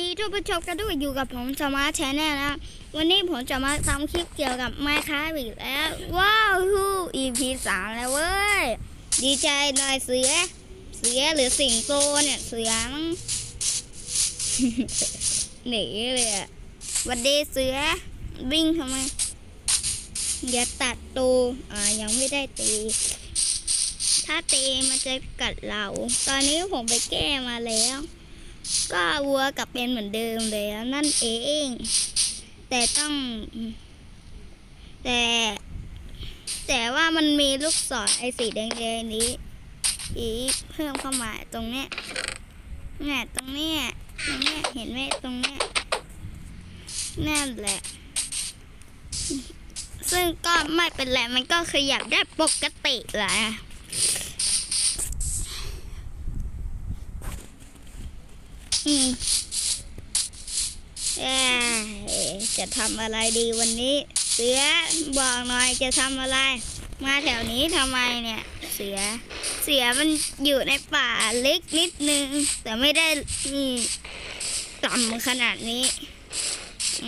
ดีทุกผู้ชมกันด้วยอยู่กับผมสมาร์ทแชนแนลนะวันนี้ผมจะมาทำคลิปเกี่ยวกับไมค์ครับอีกแล้ว ว้าวฮู EP สามแล้วเว้ย ดีใจหน่อยเสือ เสือหรือสิงโตเนี่ย เสือมั้งหนีเลยอะวันดีเสือวิ่งทำไม อย่าตัดตูอ่ายังไม่ได้ตี ถ้าตีมันจะกัดเรา ตอนนี้ผมไปแก้มาแล้ว ก็วัวกลับเป็นเหมือนเดิมเลยนั่นเอง แต่ต้อง แต่ แต่ว่ามันมีลูกศรไอ้สีแดงๆนี้ อีกเพิ่มเข้ามาตรงเนี้ยเนี่ยตรงเนี้ยตรงเนี้ยเห็นไหมตรงเนี้ยนั่นแหละ ซึ่งก็ไม่เป็นไรมันก็ขยับได้ปกติแหละ อืมจะทำอะไรดีวันนี้ เสือบอกหน่อยจะทำอะไร มาแถวนี้ทำไมเนี่ย เสือ เสือมันอยู่ในป่าเล็กนิดนึง แต่ไม่ได้อืมต่ำขนาดนี้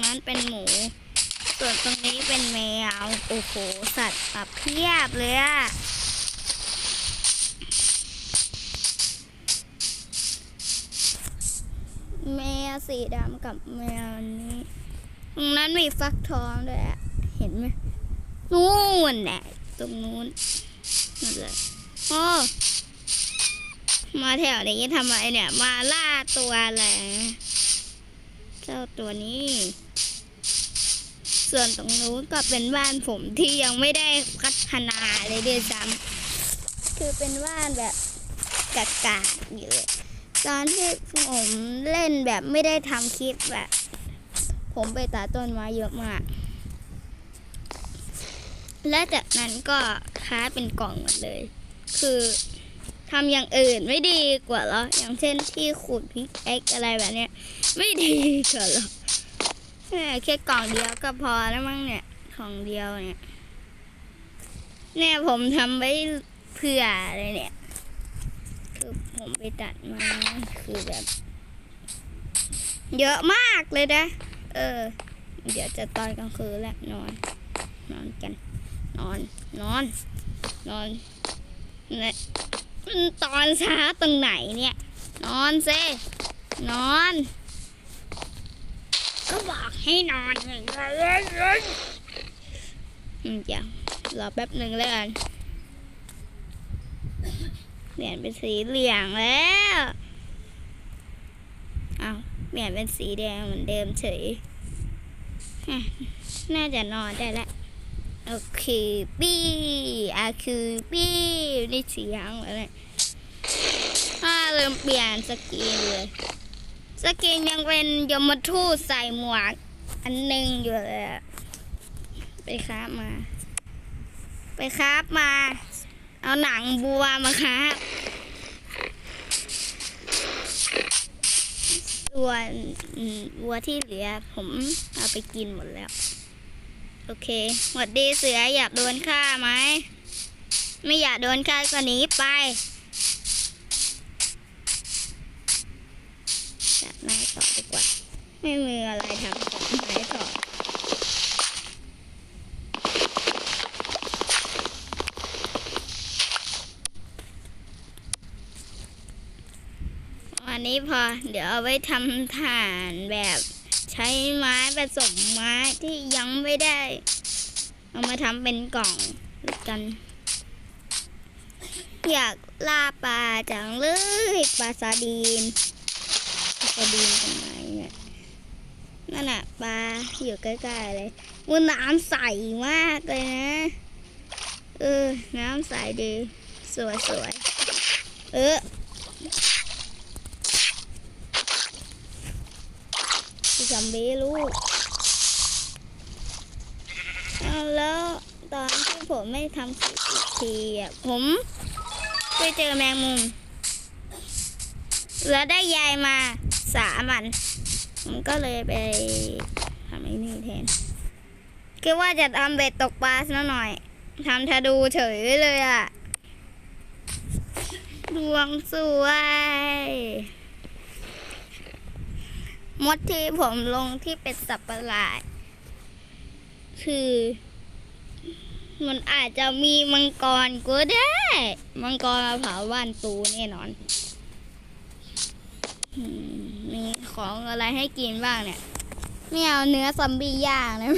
งั้นเป็นหมู ส่วนตรงนี้เป็นแมว โอ้โห สัตว์ปับเพียบเลยอะ แมวสีดำกับแมวนี้ตรงนั้นมีฟักทองด้วยอะเห็นไหมนู่นแหละตรงนู้นนั่นเลยโอ้มาแถวนี้ทำไมเนี่ย มาล่าตัวอะไรเจ้าตัวนี้ ส่วนตรงนู้นก็เป็นบ้านผมที่ยังไม่ได้พัฒนาเลยด้วยซ้ำคือเป็นบ้านแบบกากาอยู่เลย ตอนที่ผมเล่นแบบไม่ได้ทำคลิปแบบ ผมไปตัดต้นไม้เยอะมาก และจากนั้นก็ค้าเป็นกล่องหมดเลย คือทำอย่างอื่นไม่ดีกว่าหรอ อย่างเช่นที่ขุดพิกเอ็กอะไรแบบเนี้ย ไม่ดีกว่าหรอแค่แค่กล่องเดียวก็พอแล้วมั้งเนี่ยของเดียวเนี่ย เนี่ยผมทำไว้เผื่อเลยเนี่ย คือผมไปตัดมาคือแบบ เยอะมากเลยนะ เออ เดี๋ยวจะตอนกลางคืนแล้วนอน นอนกัน นอน นอน นอนเนี่ยตอนเช้าตรงไหนเนี่ย นอนเซนอน ก็บอกให้นอนไงอืมจ้ะรอแป๊บหนึ่งแล้วกัน เปลี่ยนเป็นสีเหลืองแล้วเอาเปลี่ยนเป็นสีแดงเหมือนเดิมเฉย น่าจะนอนได้แล้วโอเคปี้อาคือปี้นี่เสียงอะไรถ้าเริ่มเปลี่ยนสกินเลย สกินยังเป็นยมทูตใส่หมวก อันหนึ่งอยู่เลยไปคราบมา ไปคราบมา เอาหนังบัวมาครับส่วนวัวที่เหลือผมเอาไปกินหมดแล้ว โอเคหวัดดีเสืออยากโดนฆ่าไหม ไม่อยากโดนฆ่าก็หนีไปจับไม้ต่อดีกว่า ไม่มีอะไรทำจับไม้ต่อ วั นี้พอ เดี๋ยวเอาไว้ทำฐานแบบใช้ไม้ผสมไม้ที่ยังไม่ได้ เอามาทำเป็นกล่องกัน อยากล่าปลาจังเลยปลาซาดีนปลาซาดีนตรงไหนเนี่ยนั่นน่ะปลาอยู่ใกล้ๆเลยว่าน้ำใสมากเลยนะ เออ น้ำใสดี สวยๆเออ ซอมบี้ลูก แล้วตอนที่ผมไม่ทำคลิปอีกทีอะผมไปเจอแมงมุม แล้วได้ยายมาสามันผมก็เลยไปทำไอ้นี่แทนคิดว่าจะทำเบ็ดตกปลาซะหน่อยทำทาดูเฉยเลยอะ ดวงสวย มดที่ผมลงที่เป็นสัตว์ประหลาด คือ มันอาจจะมีมังกรก็ได้ มังกรมาเผาบ้านตูแน่นอนมีของอะไรให้กินบ้างเนี่ย ไม่เอาเนื้อซอมบี้ย่างนะ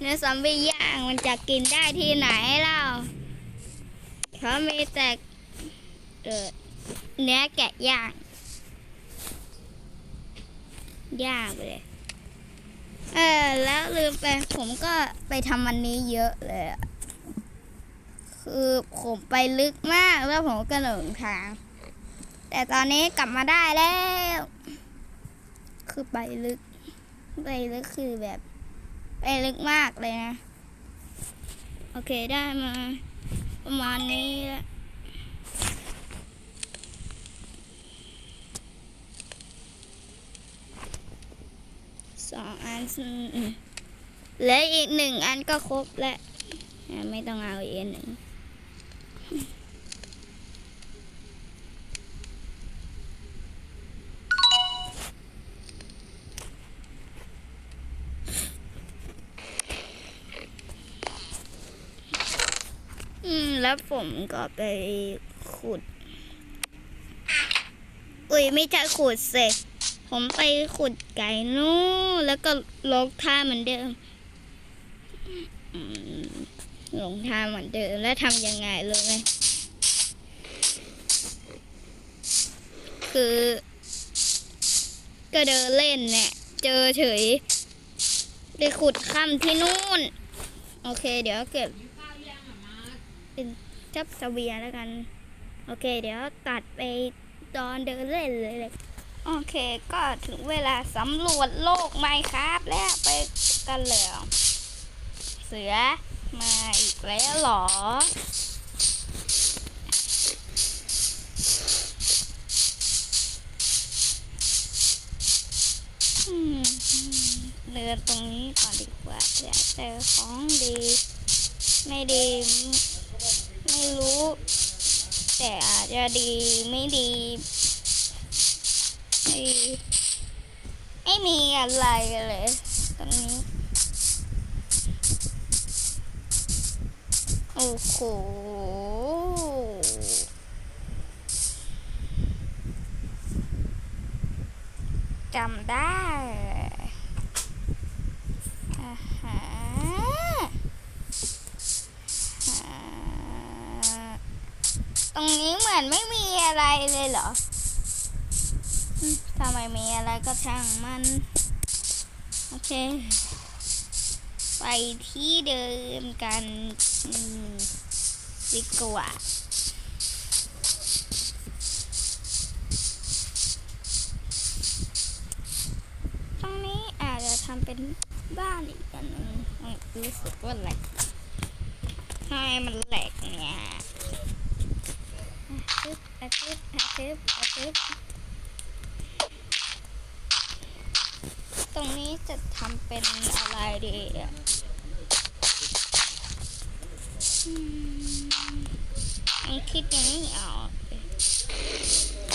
เนื้อซอมบี้ย่างมันจะกินได้ที่ไหนเล่าเขามีแต่เออเนื้อแกะย่าง ยางไปเลย เออ แล้วลืมไป ผมก็ไปทำอันนี้เยอะเลยคือผมไปลึกมากแล้วผมก็หลงทาง แต่ตอนนี้กลับมาได้แล้ว คือไปลึก ไปลึกคือแบบ ไปลึกมากเลยนะ โอเคได้มา ประมาณนี้แล้ว องอันอืมเหลืออีกหนึ่งอันก็ครบแล้วอะไม่ต้องเอาอีกอันหนึ่งอืมแล้วผมก็ไปขุด อุ้ยไม่ใช่ขุดเสก ผมไปขุดไก่นู้แล้วก็ลงท่าเหมือนเดิมลงท่าเหมือนเดิมแล้วทำยังไงรู้ไหมคือ ก็เดินเล่นเนี่ยเจอเฉย ไปขุดค่ำที่นู่น โอเค เดี๋ยวเก็บ เป็นจับเสเบียแล้วกัน โอเค เดี๋ยวตัดไปตอนเดินเล่นเลย โอเคก็ถึงเวลาสำรวจโลกไหมครับแล้วไปกันเลยเสือมาอีกแล้วหรอ เดินตรงนี้ก่อนดีกว่าอยากเจอของดี ไม่ดี ไม่รู้ แต่อาจจะดีไม่ดี ไม่ไม่มีอะไรเลยตรงนี้ โอ้โหจำได้อาฮะอ่าตรงนี้เหมือนไม่มีอะไรเลยเหรอ อืมไม่มีอะไรก็ช่างมัน โอเค ไปที่เดิมกันดีกว่าตรงนี้อาจจะทำเป็นบ้านอีกอันนึงรู้สึกว่าแหลกทำไมมันแหลกเนี่ยอาทิตย์อาทิตย์อาทิตย์ต ตรงนี้จะทำเป็นอะไรดีอะลองคิดยังไม่ออก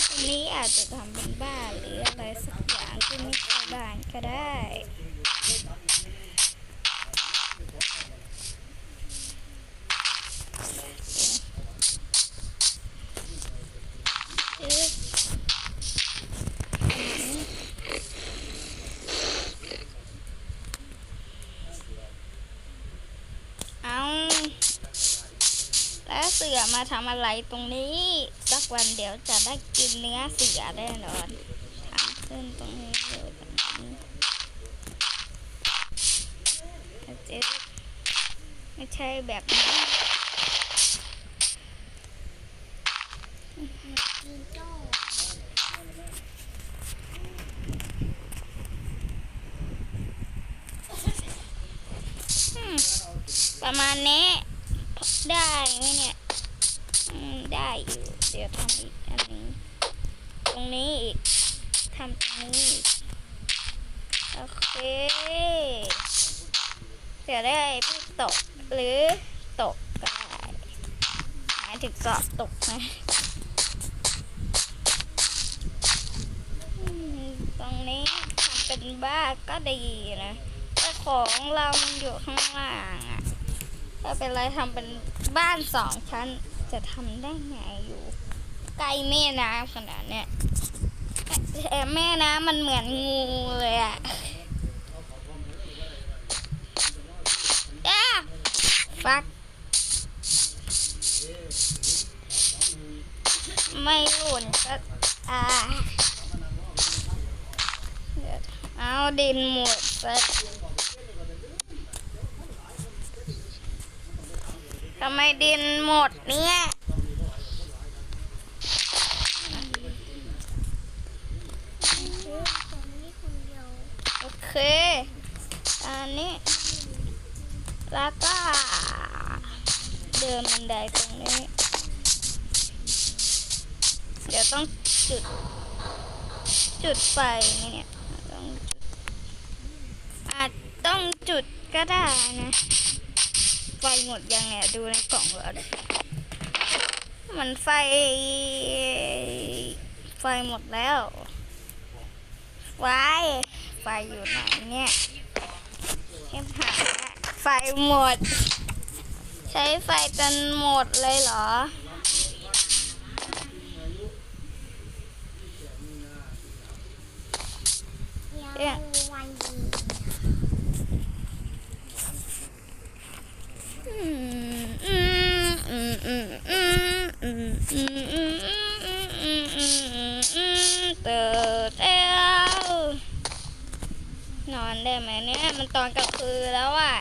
ตรงนี้อาจจะทำเป็นบ้านหรืออะไรสักอย่างที่ไม่ใช่บ้านก็ได้ มาทำอะไรตรงนี้ สักวันเดี๋ยวจะได้กินเนื้อเสือแน่นอนทำขึ้นตรงนี้เลยตรงนี้อาจจะไม่ใช่แบบนี้ประมาณนี้ได้ไหมเนี่ย อยู่เดี๋ยวทำอีกอันนี้ ตรงนี้อีกทำตรงนี้อีกโอเคเดี๋ยวได้ไม่ตกหรือตกก็ได้หมายถึงสอบตกนะอืมตรงนี้ทำเป็นบ้านก็ดีนะแต่ของเรามันอยู่ข้างล่างอะไม่เป็นไรทำเป็นบ้านสองชั้น จะทำได้ไงอยู่ ใกล้แม่น้ำขนาดเนี้ยแต่แม่น้ำมันเหมือนงูเลยอะอ้าฟัก ไม่หล่นก็อ่าเอาดินหมดซะ ทำไมดินหมดเนี่ย โอเค อันนี้ แล้วก็ เดินบันไดตรงนี้ เดี๋ยวต้องจุด จุดไฟเนี่ยต้องจุดอาจต้องจุดก็ได้นะ ไฟหมดยังเนี่ยดูในกล่องก่อมันไฟ ไฟหมดแล้ว ไฟ ไฟอยู่ไหนเนี่ยเก็บหาไฟหมด ใช้ไฟจนหมดเลยเหรอยังวันดี อนเนี่ยมันตอนกลางคืนแล้วอะ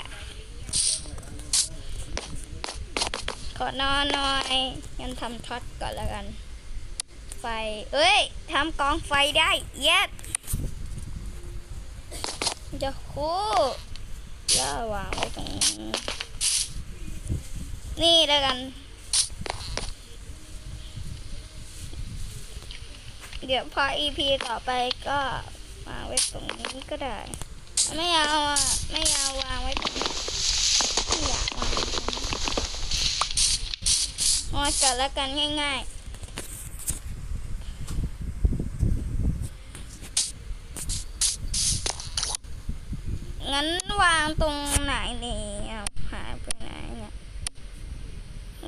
ขอนอนหน่อยงั้นทำท็อตก่อนล้วกัน ไฟ เอ้ยทำกองไฟได้ เย็ดจะคู่ย่าวางไว้ตรงนี้นี่แล้วกัน เดี๋ยวพอ EP ต่อไปก็วางไว้ตรงนี้ก็ได้ ไม่เอาไม่เอาวางไว้ไม่อยากวางไว้ตรงนี้วางกันแล้วกันง่ายๆ งั้นวางตรงไหนเนี่เอาหายไปไหนเนี่ย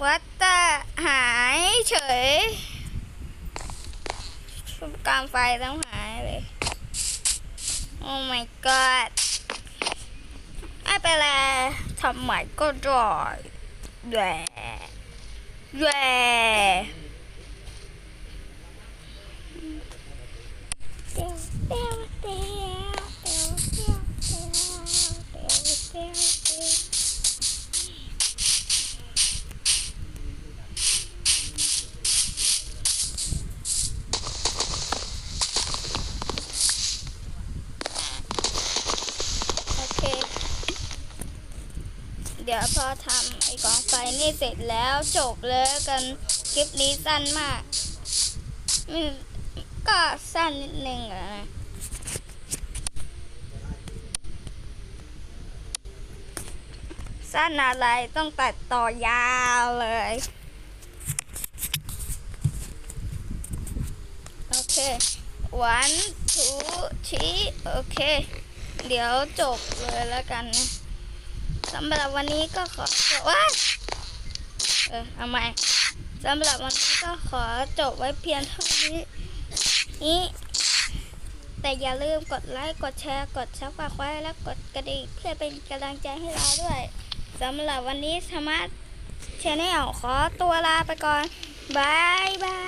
วัดต่หายเฉยการไฟต้องหายเลย Oh my god. ai Abela, thật mày có rồi. Yeah. Yeah. yeah. เดี๋ยวพอทำไอ้กองไฟนี่เสร็จแล้วจบเลยกันคลิปนี้สั้นมากมันก็สั้นนิดนึงอะนะสั้นอะไรต้องตัดต่อยาวเลย โอเค one two three โอเค เดี๋ยวจบเลยแล้วกันนะ สำหรับวันนี้ก็ขอว้าเออเอาใหม่สำหรับวันนี้ก็ขอจบไว้เพียงเท่านี้นี้แต่อย่าลืมกดไลค์ กดแชร์ กดซับสไครต์และกดกระดิ่งเพื่อเป็นกำลังใจให้เราด้วยสำหรับวันนี้สมาร์ทชแนลขอตัวลาไปก่อนบายบาย